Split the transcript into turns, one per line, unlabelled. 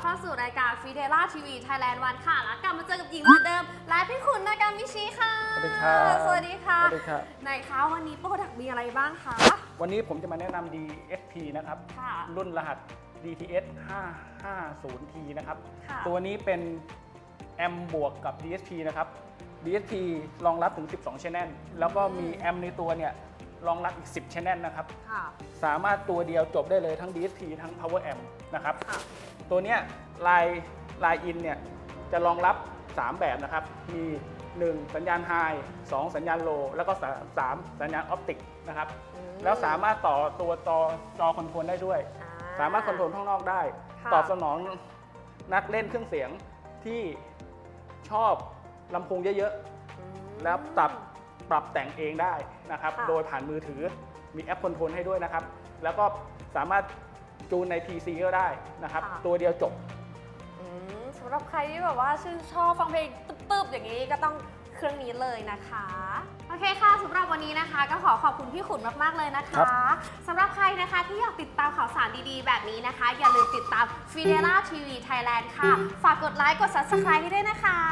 เข้าสู่รายการฟีเดล่าทีวีไทยแลนด์วันค่ะ แล้วกลับมาเจอกับหญิงเหมือนเดิม และพี่ขุนนากามิชิค่ะ สวัสดีครับ สวัสดีค่ะสวัครัไหนคะวันนี้โปรดักต์มีอะไรบ้างคะ
วันนี้ผมจะมาแนะนำ DSP นะครับรุ่นรหัส DTS 550T นะครับ
ตั
วนี้เป็น M บวกกับ DSP นะครับ DSP รองรับถึง 12ช่องแล้วก็มี M ในตัวเนี่ย รองรับอีก 10 channel นะครับ
ค่ะ
สสามารถตัวเดียวจบได้เลยทั้ง DSP ทั้ง Power Amp นะครับ
ค่ะ
ตัวเนี้ยลายลายอินเนี่ยจะรองรับ 3 แบบนะครับ มี 1 สัญญาณไฮ2สัญญาณโล แล้วก็ 3 สัญญาณออปติกนะครับ
อืมแล้วสาม
ารถต่อตัวจอจอคอนโทรลได้ด้วย
อ่ สามารถคอนโทรล
ข้างนอกได้
ค่ะ ตอบส
นองนักเล่นเครื่องเสียงที่ชอบลำโพงเยอะ
อืม ๆ แล้วปรับ
ปรับแต่งเองได้นะครับ ค่ะ โดยผ่านมือถือมีแอปคอนโทรลให้ด้วยนะครับ แล้วก็สามารถจูนใน PC ก็ได้นะครับ ตัวเดียวจบ
อืมสำหรับใครที่แบบว่าชื่นชอบฟังเพลงตึ๊บๆอย่างนี้ก็ต้องเครื่องนี้เลยนะคะ โอเคค่ะสำหรับวันนี้นะคะ ก็ขอขอบคุณพี่ขุนมากๆเลยนะครัคะบ สำหรับใครนะคะที่อยากติดตามข่าวสารดีๆ แบบนี้นะคะ อย่าลืมติดตาม f i d e l a TV Thailand ค่ะ ฝากกดไลค์กด Subscribe ให้ด้วยนะคะ